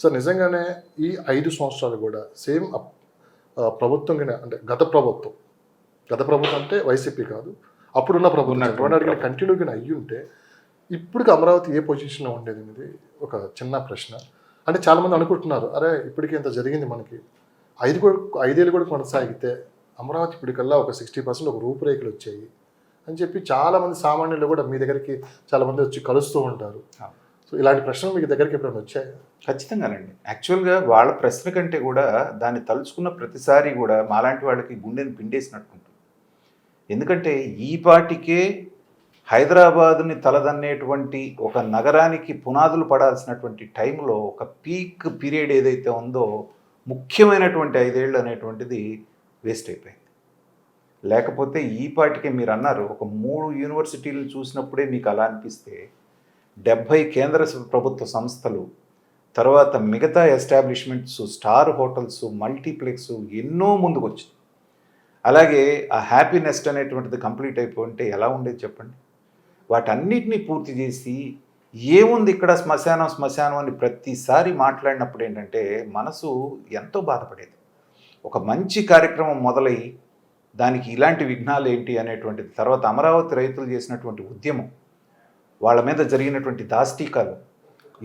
So నిజంగానే ఈ ఐదు సంవత్సరాలు కూడా సేమ్ ప్రభుత్వం కింద అంటే గత ప్రభుత్వం. గత ప్రభుత్వం అంటే వైసీపీ కాదు. అప్పుడున్న ప్రభుత్వం. చంద్రబాబు నాయుడు గారు కంటిన్యూగా అయ్యి ఉంటే ఇప్పటికి అమరావతి ఏ పొజిషన్లో ఉండేది అనేది ఒక చిన్న ప్రశ్న. అంటే చాలామంది అనుకుంటున్నారు అరే ఇప్పటికి ఇంత జరిగింది మనకి. ఐదు కూడా ఐదేళ్ళు కూడా కొనసాగితే అమరావతి ఇప్పటికల్లా ఒక సిక్స్టీ పర్సెంట్ ఒక రూపురేఖలు వచ్చాయి అని చెప్పి చాలామంది సామాన్యులు కూడా మీ దగ్గరికి చాలామంది వచ్చి కలుస్తూ ఉంటారు. సో ఇలాంటి ప్రశ్నలు మీకు దగ్గరికి ఎప్పుడైనా వచ్చాయి? ఖచ్చితంగానండి. యాక్చువల్గా వాళ్ళ ప్రశ్న కంటే కూడా దాన్ని తలుచుకున్న ప్రతిసారి కూడా మాలాంటి వాళ్ళకి గుండెని పిండేసినట్టుంటుంది. ఎందుకంటే ఈ పాటికే హైదరాబాదుని తలదన్నేటువంటి ఒక నగరానికి పునాదులు పడాల్సినటువంటి టైంలో ఒక పీక్ పీరియడ్ ఏదైతే ఉందో ముఖ్యమైనటువంటి ఐదేళ్ళు అనేటువంటిది వేస్ట్ అయిపోయింది. లేకపోతే ఈ పాటికే మీరు అన్నారు ఒక మూడు యూనివర్సిటీలు చూసినప్పుడే మీకు అలా అనిపిస్తే డెబ్భై కేంద్ర ప్రభుత్వ సంస్థలు తర్వాత మిగతా ఎస్టాబ్లిష్మెంట్స్ స్టార్ హోటల్స్ మల్టీప్లెక్స్ ఎన్నో ముందుకు వచ్చింది అలాగే ఆ హ్యాపీనెస్ట్ అనేటువంటిది కంప్లీట్ అయిపోయింటే ఎలా ఉండేది చెప్పండి? వాటన్నిటినీ పూర్తి చేసి ఏముంది ఇక్కడ శ్మశానం శ్మశానం అని ప్రతిసారి మాట్లాడినప్పుడు ఏంటంటే మనసు ఎంతో బాధపడేది. ఒక మంచి కార్యక్రమం మొదలై దానికి ఇలాంటి విఘ్నాలు ఏంటి అనేటువంటిది తర్వాత అమరావతి రైతులు చేసినటువంటి ఉద్యమం వాళ్ళ మీద జరిగినటువంటి దాష్టీకాలు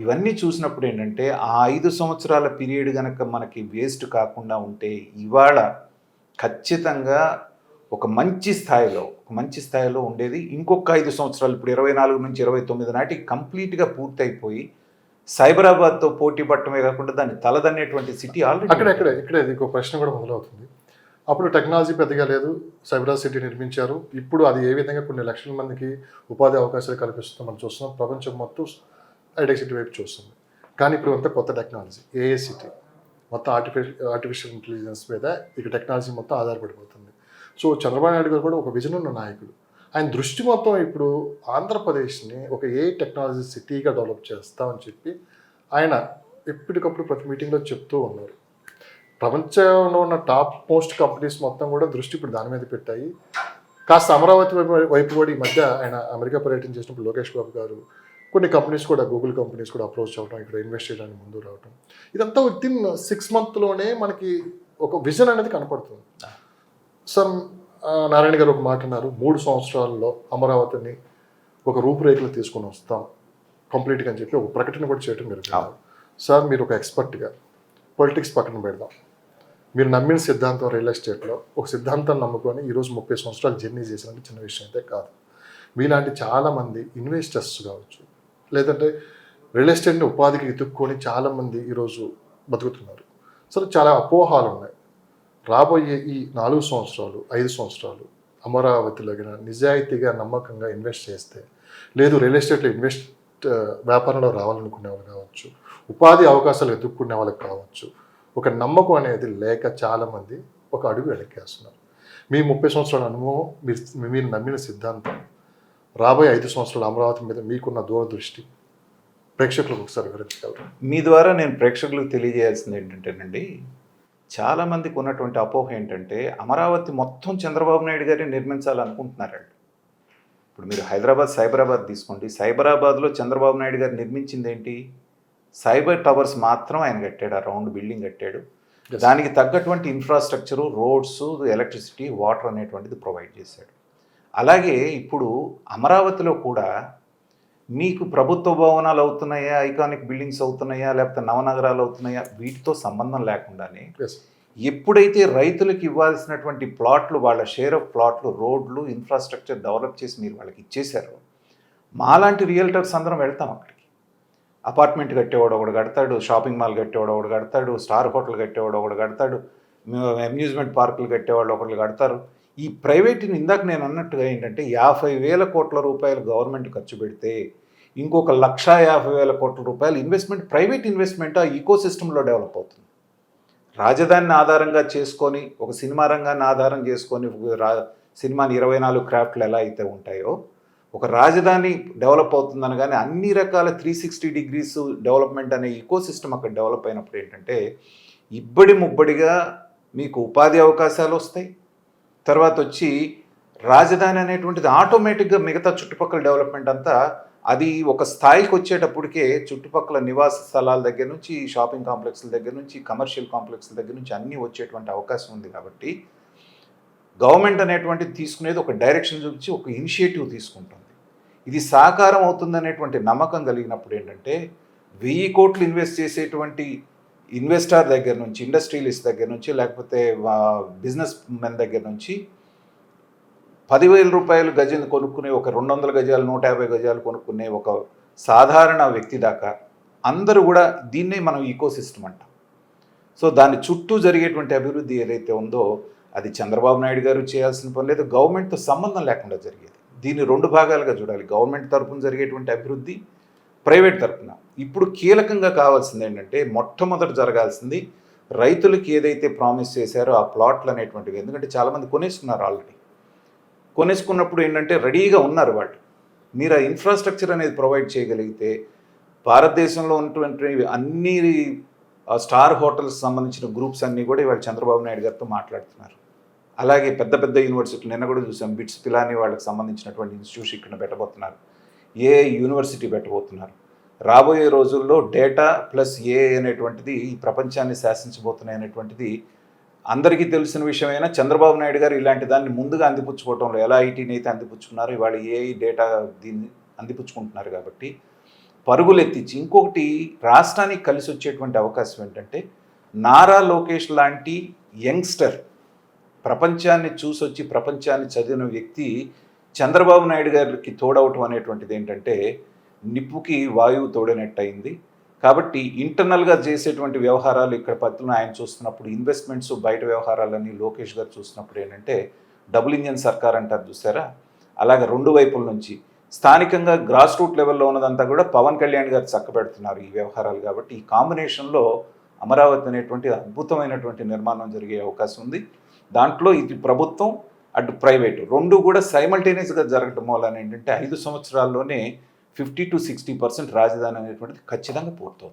ఇవన్నీ చూసినప్పుడు ఏంటంటే ఆ ఐదు సంవత్సరాల పీరియడ్ కనుక మనకి వేస్ట్ కాకుండా ఉంటే ఇవాళ ఖచ్చితంగా ఒక మంచి స్థాయిలో ఒక మంచి స్థాయిలో ఉండేది. ఇంకొక ఐదు సంవత్సరాలు ఇప్పుడు ఇరవై నాలుగు నుంచి ఇరవై తొమ్మిది నాటికి కంప్లీట్గా పూర్తయిపోయి సైబరాబాద్తో పోటీ పట్టమే కాకుండా దాన్ని తలదన్నేటువంటి సిటీ అక్కడ ఆల్రెడీ ఎక్కడ ఇక్కడ ఇంకో ప్రశ్న కూడా మొదలవుతుంది. అప్పుడు టెక్నాలజీ పెద్దగా లేదు సైబరా సిటీ నిర్మించారు. ఇప్పుడు అది ఏ విధంగా కొన్ని లక్షల మందికి ఉపాధి అవకాశాలు కల్పిస్తుందో మనం చూస్తున్నాం. ప్రపంచం మొత్తం హైటెక్ సిటీ వైపు చూస్తుంది. కానీ ఇప్పుడు అంతా కొత్త టెక్నాలజీ ఏఏ సిటీ మొత్తం ఆర్టిఫిషియల్ ఆర్టిఫిషియల్ ఇంటెలిజెన్స్ మీద ఇక టెక్నాలజీ మొత్తం ఆధారపడిపోతుంది. సో చంద్రబాబు నాయుడు గారు కూడా ఒక విజన్ ఉన్న నాయకుడు. ఆయన దృష్టి మొత్తం ఇప్పుడు ఆంధ్రప్రదేశ్ని ఒక ఏ టెక్నాలజీ సిటీగా డెవలప్ చేస్తామని చెప్పి ఆయన ఎప్పటికప్పుడు ప్రతి మీటింగ్లో చెప్తూ ఉన్నారు. ప్రపంచంలో ఉన్న టాప్ మోస్ట్ కంపెనీస్ మొత్తం కూడా దృష్టి ఇప్పుడు దాని మీద పెట్టాయి. కాస్త అమరావతి వైపు కూడా ఈ మధ్య ఆయన అమెరికా పర్యటన చేసినప్పుడు లోకేష్ బాబు గారు కొన్ని కంపెనీస్ కూడా గూగుల్ కంపెనీస్ కూడా అప్రోచ్ అవ్వడం ఇక్కడ ఇన్వెస్ట్ చేయడానికి ముందు రావడం ఇదంతా విత్ ఇన్ సిక్స్ మంత్లోనే మనకి ఒక విజన్ అనేది కనపడుతుంది. సార్ నారాయణ గారు ఒక మాట అన్నారు మూడు సంవత్సరాల్లో అమరావతిని ఒక రూపురేఖలు తీసుకొని వస్తాం కంప్లీట్గా అని చెప్పి ఒక ప్రకటన కూడా చేయడం మీరు సార్ మీరు ఒక ఎక్స్పర్ట్గా పొలిటిక్స్ పక్కన పెడదాం. మీరు నమ్మిన సిద్ధాంతం రియల్ ఎస్టేట్లో ఒక సిద్ధాంతం నమ్ముకొని ఈరోజు ముప్పై సంవత్సరాలు జర్నీ చేసినట్టు చిన్న విషయం అయితే కాదు. మీలాంటి చాలామంది ఇన్వెస్టర్స్ కావచ్చు లేదంటే రియల్ ఎస్టేట్ని ఉపాధికి ఎత్తుక్కొని చాలామంది ఈరోజు బతుకుతున్నారు. సో చాలా అపోహాలు ఉన్నాయి. రాబోయే ఈ నాలుగు సంవత్సరాలు ఐదు సంవత్సరాలు అమరావతిలో నిజాయితీగా నమ్మకంగా ఇన్వెస్ట్ చేస్తే లేదు రియల్ ఎస్టేట్లో ఇన్వెస్ట్ వ్యాపారంలో రావాలనుకునే వాళ్ళు కావచ్చు ఉపాధి అవకాశాలు ఎదుర్కొనే వాళ్ళకి కావచ్చు ఒక నమ్మకం అనేది లేక చాలామంది ఒక అడుగు వెనక్కేస్తున్నారు. మీ ముప్పై సంవత్సరాల అనుభవం మీరు మీరు నమ్మిన సిద్ధాంతం రాబోయే ఐదు సంవత్సరాల అమరావతి మీద మీకున్న దూరదృష్టి ప్రేక్షకులకు ఒకసారి వివరించగలరు? మీ ద్వారా నేను ప్రేక్షకులకు తెలియజేయాల్సింది ఏంటంటేనండి చాలామందికి ఉన్నటువంటి అపోహ ఏంటంటే అమరావతి మొత్తం చంద్రబాబు నాయుడు గారిని నిర్మించాలనుకుంటున్నారండి. ఇప్పుడు మీరు హైదరాబాద్ సైబరాబాద్ తీసుకోండి. సైబరాబాద్లో చంద్రబాబు నాయుడు గారు నిర్మించింది ఏంటి సైబర్ టవర్స్ మాత్రం ఆయన కట్టాడు ఆ రౌండ్ బిల్డింగ్ కట్టాడు. దానికి తగ్గటువంటి ఇన్ఫ్రాస్ట్రక్చరు రోడ్స్ ఎలక్ట్రిసిటీ వాటర్ అనేటువంటిది ప్రొవైడ్ చేశాడు. అలాగే ఇప్పుడు అమరావతిలో కూడా మీకు ప్రభుత్వ భవనాలు అవుతున్నాయా ఐకానిక్ బిల్డింగ్స్ అవుతున్నాయా లేకపోతే నవనగరాలు అవుతున్నాయా వీటితో సంబంధం లేకుండానే ఎప్పుడైతే రైతులకు ఇవ్వాల్సినటువంటి ప్లాట్లు వాళ్ళ షేర్ ఆఫ్ ప్లాట్లు రోడ్లు ఇన్ఫ్రాస్ట్రక్చర్ డెవలప్ చేసి మీరు వాళ్ళకి ఇచ్చేశారు మాలాంటి రియల్టర్స్ అందరం వెళ్తాం అక్కడికి. అపార్ట్మెంట్ కట్టేవాడు ఒకడు కడతాడు షాపింగ్ మాల్ కట్టేవాడు ఒకడు కడతాడు స్టార్ హోటల్ కట్టేవాడు ఒకడు కడతాడు అమ్యూజ్మెంట్ పార్కులు కట్టేవాళ్ళు ఒకళ్ళు కడతారు. ఈ ప్రైవేట్ని ఇందాక నేను అన్నట్టుగా ఏంటంటే యాభై వేల కోట్ల రూపాయలు గవర్నమెంట్ ఖర్చు పెడితే ఇంకొక లక్ష యాభై వేల కోట్ల రూపాయలు ఇన్వెస్ట్మెంట్ ప్రైవేట్ ఇన్వెస్ట్మెంట్ ఆ ఈకో సిస్టంలో డెవలప్ అవుతుంది. రాజధానిని ఆధారంగా చేసుకొని ఒక సినిమా రంగాన్ని ఆధారం చేసుకొని రా సినిమాని ఇరవై నాలుగు క్రాఫ్ట్లు ఎలా అయితే ఉంటాయో ఒక రాజధాని డెవలప్ అవుతుందనగానే అన్ని రకాల త్రీ సిక్స్టీ డిగ్రీస్ డెవలప్మెంట్ అనే ఈకో సిస్టమ్ అక్కడ డెవలప్ అయినప్పుడు ఏంటంటే ఇబ్బడి ముబ్బడిగా మీకు ఉపాధి అవకాశాలు వస్తాయి. తర్వాత వచ్చి రాజధాని అనేటువంటిది ఆటోమేటిక్గా మిగతా చుట్టుపక్కల డెవలప్మెంట్ అంతా అది ఒక స్థాయికి వచ్చేటప్పటికే చుట్టుపక్కల నివాస స్థలాల దగ్గర నుంచి షాపింగ్ కాంప్లెక్స్ల దగ్గర నుంచి కమర్షియల్ కాంప్లెక్స్ల దగ్గర నుంచి అన్నీ వచ్చేటువంటి అవకాశం ఉంది కాబట్టి గవర్నమెంట్ అనేటువంటిది తీసుకునేది ఒక డైరెక్షన్ చూపించి ఒక ఇనిషియేటివ్ తీసుకుంటుంది. ఇది సాకారం అవుతుందనేటువంటి నమ్మకం కలిగినప్పుడు ఏంటంటే వెయ్యి కోట్లు ఇన్వెస్ట్ చేసేటువంటి ఇన్వెస్టర్ దగ్గర నుంచి ఇండస్ట్రియలిస్ట్ దగ్గర నుంచి లేకపోతే బిజినెస్ మెన్ దగ్గర నుంచి పదివేల రూపాయలు గజం కొనుక్కునే ఒక రెండు వందల గజాలు నూట యాభై గజాలు కొనుక్కునే ఒక సాధారణ వ్యక్తి దాకా అందరూ కూడా దీన్నే మనం ఈకో సిస్టమ్ అంటాం. సో దాని చుట్టూ జరిగేటువంటి అభివృద్ధి ఏదైతే ఉందో అది చంద్రబాబు నాయుడు గారు చేయాల్సిన పని లేదు గవర్నమెంట్తో సంబంధం లేకుండా జరిగేది. దీన్ని రెండు భాగాలుగా చూడాలి. గవర్నమెంట్ తరపున జరిగేటువంటి అభివృద్ధి ప్రైవేట్ తరపున. ఇప్పుడు కీలకంగా కావాల్సింది ఏంటంటే మొట్టమొదట జరగాల్సింది రైతులకి ఏదైతే ప్రామిస్ చేశారో ఆ ప్లాట్లు అనేటువంటివి. ఎందుకంటే చాలామంది కొనేసుకున్నారు ఆల్రెడీ. కొనేసుకున్నప్పుడు ఏంటంటే రెడీగా ఉన్నారు వాళ్ళు. మీరు ఆ ఇన్ఫ్రాస్ట్రక్చర్ అనేది ప్రొవైడ్ చేయగలిగితే భారతదేశంలో ఉన్నటువంటి అన్ని ఆ స్టార్ హోటల్స్ సంబంధించిన గ్రూప్స్ అన్నీ కూడా ఇవాళ చంద్రబాబు నాయుడు గారితో మాట్లాడుతున్నారు. అలాగే పెద్ద పెద్ద యూనివర్సిటీలు నిన్న కూడా చూసాం బిట్స్ పిలాని వాళ్ళకి సంబంధించినటువంటి ఇన్స్టిట్యూషన్ ఇక్కడ పెట్టబోతున్నారు. ఏ యూనివర్సిటీ పెట్టబోతున్నారు? రాబోయే రోజుల్లో డేటా ప్లస్ ఏ అనేటువంటిది ఈ ప్రపంచాన్ని శాసించబోతున్నాయి అనేటువంటిది అందరికీ తెలిసిన విషయమైనా చంద్రబాబు నాయుడు గారు ఇలాంటి దాన్ని ముందుగా అందిపుచ్చుకోవటంలో ఎలా ఐటీని అయితే అందిపుచ్చుకున్నారో ఇవాళ ఏఐ డేటా దీన్ని అందిపుచ్చుకుంటున్నారు కాబట్టి పరుగులు ఎత్తించి ఇంకొకటి రాష్ట్రానికి కలిసి వచ్చేటువంటి అవకాశం ఏంటంటే నారా లోకేష్ లాంటి యంగ్స్టర్ ప్రపంచాన్ని చూసొచ్చి ప్రపంచాన్ని చదివిన వ్యక్తి చంద్రబాబు నాయుడు గారికి తోడవటం అనేటువంటిది ఏంటంటే నిప్పుకి వాయువు తోడనట్టయింది. కాబట్టి ఇంటర్నల్గా చేసేటువంటి వ్యవహారాలు ఇక్కడ పత్రులను ఆయన చూస్తున్నప్పుడు ఇన్వెస్ట్మెంట్స్ బయట వ్యవహారాలన్నీ లోకేష్ గారు చూస్తున్నప్పుడు ఏంటంటే డబుల్ ఇంజన్ సర్కార్ అంటారు చూసారా? అలాగే రెండు వైపుల నుంచి స్థానికంగా గ్రాస్ రూట్ లెవెల్లో ఉన్నదంతా కూడా పవన్ కళ్యాణ్ గారు చక్కబెడుతున్నారు ఈ వ్యవహారాలు కాబట్టి ఈ కాంబినేషన్లో అమరావతి అనేటువంటి అద్భుతమైనటువంటి నిర్మాణం జరిగే అవకాశం ఉంది. దాంట్లో ఇది ప్రభుత్వం అటు ప్రైవేటు. రెండు కూడా సైమల్టేనియస్గా జరగటం మూలన ఏంటంటే ఐదు సంవత్సరాల్లోనే ఫిఫ్టీ టు సిక్స్టీ పర్సెంట్ రాజధాని అనేటువంటిది ఖచ్చితంగా పూర్తవుతుంది.